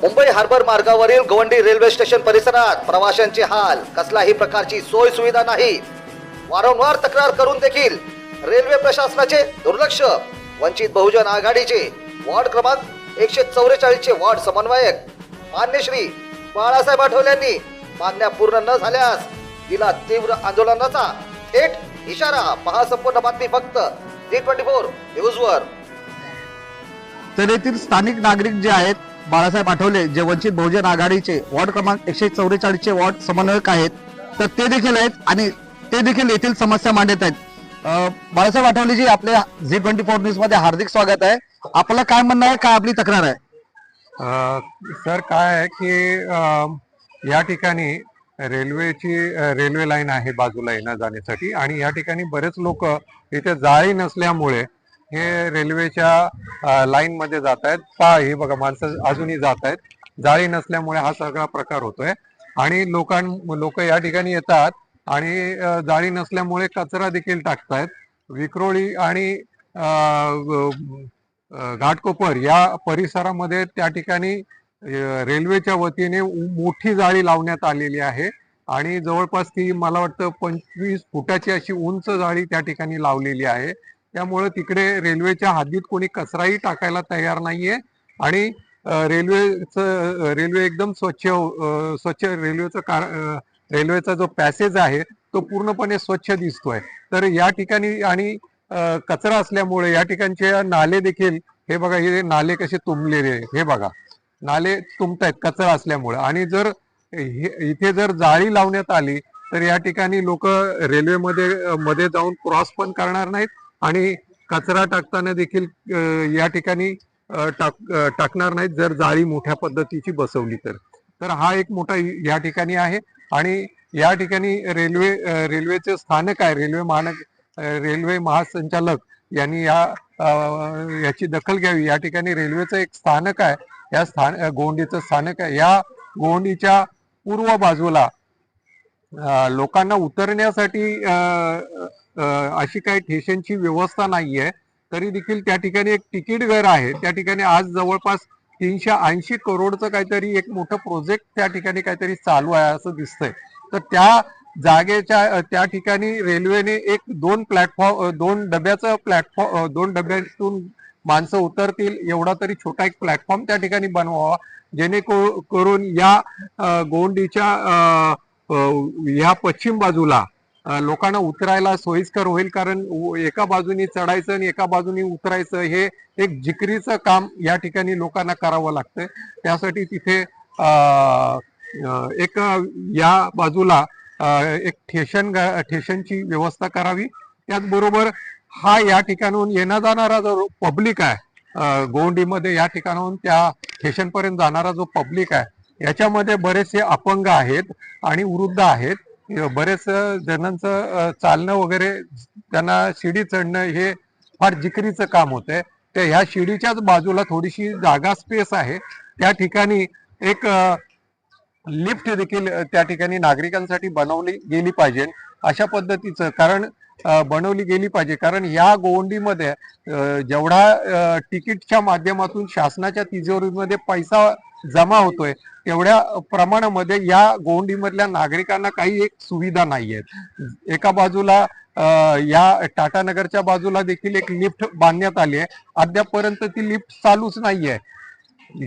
Mumbai harbour मार्गावरील गवंडी railway station परिसरात प्रवाशांचे हाल कसलाही प्रकारची सोय सुविधा नाही. वारंवार तक्रार करून देखील रेल्वे प्रशासनाचे दुर्लक्ष वंचित बहुजन आघाडीचे वॉर्ड क्रमांक एकशे चौवेचाळीस चे वॉर्ड समन्वयक मान्य श्री बाळासाहेब आठवले यांनी मागण्या पूर्ण न झाल्यास दिला तीव्र आंदोलनाचा थेट इशारा. पहा संपूर्ण बातमी फक्त जी ट्वेंटी फोर न्यूजवर तर येथील स्थानिक नागरिक जे आहेत बाळासाहेब आठवले जे वंचित बहुजन आघाडीचे वॉर्ड क्रमांक एकशे चौवेचाळीस चे वॉर्ड समन्वयक आहेत तर ते देखील आहेत आणि ते देखील येथील समस्या मांडत आहेत. बाळासाहेब आठवलेजी आपल्या झी ट्वेंटी फोर न्यूजमध्ये हार्दिक स्वागत आहे. आपलं काय म्हणणं आहे काय आपली तक्रार आहे? सर काय आहे की या ठिकाणी रेल्वेची रेल्वे लाईन आहे बाजूला येण्या जाण्यासाठी आणि या ठिकाणी बरेच लोक इथे जाळी नसल्यामुळे हे रेल्वेच्या लाईन मध्ये जात आहेत पा हे बघा माणसं अजूनही जात आहेत जाळी नसल्यामुळे हा सगळा प्रकार होतोय. आणि लोकां लोक या ठिकाणी येतात आणि जाळी नसल्यामुळे कचरा देखील टाकतायत. विक्रोळी आणि घाटकोपर या परिसरामध्ये त्या ठिकाणी रेल्वेच्या वतीने मोठी जाळी लावण्यात आलेली आहे. आणि जवळपास ती मला वाटतं पंचवीस फुटाची अशी उंच जाळी त्या ठिकाणी लावलेली आहे. त्यामुळे तिकडे रेल्वेच्या हद्दीत कोणी कचराही टाकायला तयार नाहीये आणि रेल्वेचं रेल्वे एकदम स्वच्छ स्वच्छ रेल्वेचं कार रेल्वेचा जो पॅसेज आहे तो पूर्णपणे स्वच्छ दिसतोय. तर या ठिकाणी आणि कचरा असल्यामुळे या ठिकाणचे नाले देखील हे बघा हे नाले कसे तुंबलेले हे बघा नाले तुंबतायत कचरा असल्यामुळे. आणि जर इथे जर जाळी लावण्यात आली तर या ठिकाणी लोक रेल्वेमध्ये मध्ये जाऊन क्रॉस पण करणार नाहीत आणि कचरा टाकताना देखील या ठिकाणी टाक टाकणार नाहीत जर जाळी मोठ्या पद्धतीची बसवली तर. तर हा एक मोठा या ठिकाणी आहे आणि या ठिकाणी रेल्वे रेल्वेचे स्थानक आहे. रेल्वे महानग रेल्वे महासंचालक यांनी या याची दखल घ्यावी. या ठिकाणी रेल्वेचं एक स्थानक आहे. या स्थान गोंडीचं स्थानक आहे. या गोंडीच्या पूर्व बाजूला लोकांना उतरण्यासाठी अशी काही ठेशनची व्यवस्था नाहीये तरी देखील त्या ठिकाणी एक तिकीट घर आहे. त्या ठिकाणी आज जवळपास तीनशे ऐंशी करोडचं काहीतरी एक मोठं प्रोजेक्ट त्या ठिकाणी काहीतरी चालू आहे असं दिसतंय. तर त्या जागेच्या त्या ठिकाणी रेल्वेने एक दोन प्लॅटफॉर्म दोन डब्याचं प्लॅटफॉर्म दोन डब्यातून माणसं उतरतील एवढा तरी छोटा एक प्लॅटफॉर्म त्या ठिकाणी बनवावा. जेणेकरून या गोंडीच्या ह्या पश्चिम बाजूला लोकांना उतरायला सोयीस्कर होईल कारण उ- एका बाजूनी चढायचं आणि एका बाजूनी उतरायचं हे एक जिकरीचं काम या ठिकाणी लोकांना करावं लागतं त्यासाठी तिथे एक या बाजूला एक ठेशन ठेशनची व्यवस्था करावी. त्याचबरोबर हा या ठिकाणाहून येणा जाणारा जो पब्लिक आहे गोंडीमध्ये या ठिकाणाहून त्या स्टेशनपर्यंत जाणारा जो पब्लिक आहे याच्यामध्ये बरेचसे अपंग आहेत आणि वृद्ध आहेत. बरेच जणांचं चालणं वगैरे त्यांना शिडी चढणं हे फार जिकरीचं काम होतंय. तर ह्या शिडीच्याच बाजूला थोडीशी जागा स्पेस आहे. त्या ठिकाणी एक लिफ्ट देखील त्या ठिकाणी नागरिकांसाठी बनवली गेली पाहिजे. अशा पद्धतीचं कारण बनवली गेली पाहिजे. कारण या गोवंडीमध्ये जेवढा तिकीटच्या माध्यमातून शासनाच्या तिजोरीमध्ये पैसा जमा होतोय तेवढ्या प्रमाणामध्ये या गोवंडीमधल्या नागरिकांना काही एक सुविधा नाही आहेत एका बाजूला या टाटानगरच्या बाजूला देखील एक लिफ्ट बांधण्यात आली आहे. अद्यापपर्यंत ती लिफ्ट चालूच नाहीये.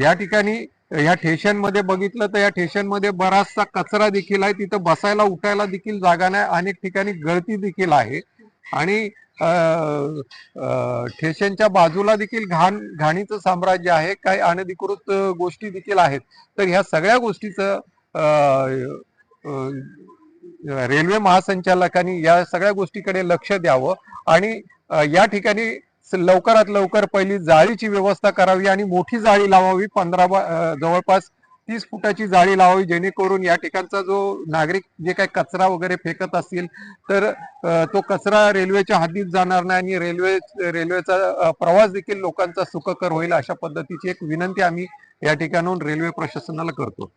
या ठिकाणी या ठेशनमध्ये बघितलं तर या ठेशनमध्ये बराचसा कचरा देखील आहे. तिथं बसायला उठायला देखील जागा नाही. अनेक ठिकाणी गळती देखील आहे. आणि ठेशनच्या बाजूला देखील घाण घाणीचं साम्राज्य आहे. काही अनधिकृत गोष्टी देखील आहेत. तर ह्या सगळ्या गोष्टीचं रेल्वे महासंचालकांनी या सगळ्या गोष्टीकडे लक्ष द्यावं. आणि या ठिकाणी लवकरात लवकर पहिली जाळीची व्यवस्था करावी आणि मोठी जाळी लावावी. पंधरा जवळपास तीस फुटाची जाळी लावावी जेणेकरून या ठिकाणचा जो नागरिक जे काही कचरा वगैरे फेकत असतील तर तो कचरा रेल्वेच्या हद्दीत जाणार नाही आणि रेल्वे रेल्वेचा प्रवास देखील लोकांचा सुखकर होईल अशा पद्धतीची एक विनंती आम्ही या ठिकाणाहून रेल्वे प्रशासनाला करतो.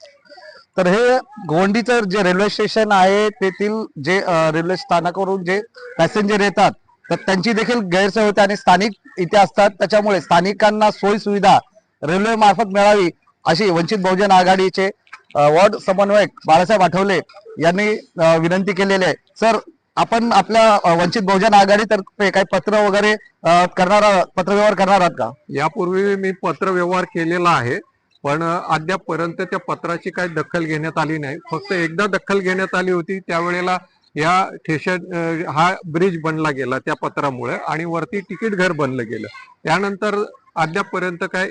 तर हे गोंडीचं जे रेल्वे स्टेशन आहे तेथील जे रेल्वे स्थानकावरून जे पॅसेंजर येतात तर त्यांची देखील गैरसोय होते आणि स्थानिक इथे असतात. त्याच्यामुळे स्थानिकांना सोयी सुविधा रेल्वे मार्फत मिळावी अशी वंचित बहुजन आघाडीचे वॉर्ड समन्वयक बाळासाहेब आठवले यांनी विनंती केलेली आहे. सर आपण आपल्या वंचित बहुजन आघाडीतर्फे काही पत्र वगैरे करणार आहात? पत्रव्यवहार करणार आहात का? यापूर्वी मी पत्र व्यवहार केलेला आहे पण अद्यापपर्यंत त्या पत्राची काही दखल घेण्यात आली नाही. फक्त एकदा दखल घेण्यात आली होती त्यावेळेला या ठेशन हा ब्रिज बनला गेला त्या पत्रामुळे आणि वरती तिकीट घर बनलं गेलं. त्यानंतर अद्यापपर्यंत काय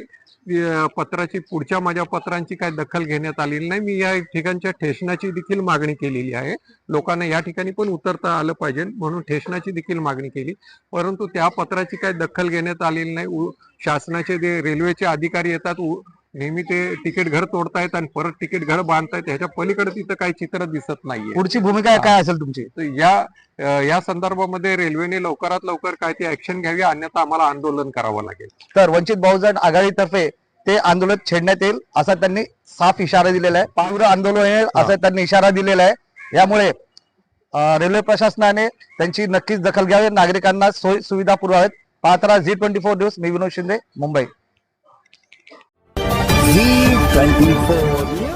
पत्राची पुढच्या माझ्या पत्रांची काय दखल घेण्यात आलेली नाही. मी या ठिकाणच्या ठेशनाची देखील मागणी केलेली आहे. लोकांना या ठिकाणी पण उतरता आलं पाहिजे म्हणून ठेशनाची देखील मागणी केली. परंतु त्या पत्राची काय दखल घेण्यात आलेली नाही. शासनाचे जे रेल्वेचे अधिकारी येतात नेहमी ते तिकीट घर तोडतायत आणि परत तिकीट घर बांधतायत ह्याच्या पलीकडे तिथं काही चित्र दिसत नाहीये. पुढची भूमिका काय असेल तुमची? तर या या संदर्भामध्ये रेल्वेने लवकरात लवकर काय ते ऍक्शन घ्यावी अन्यथा आम्हाला आंदोलन करावं लागेल. तर वंचित बहुजन आघाडीतर्फे ते आंदोलन छेडण्यात येईल असा त्यांनी साफ इशारा दिलेला आहे. तीव्र आंदोलन होईल असा त्यांनी इशारा दिलेला आहे. यामुळे रेल्वे प्रशासनाने त्यांची नक्कीच दखल घ्यावी नागरिकांना सोयी सुविधा पुरवाव्यात. पाहताना झी ट्वेंटी फोर न्यूज मी विनोद शिंदे मुंबई. Z24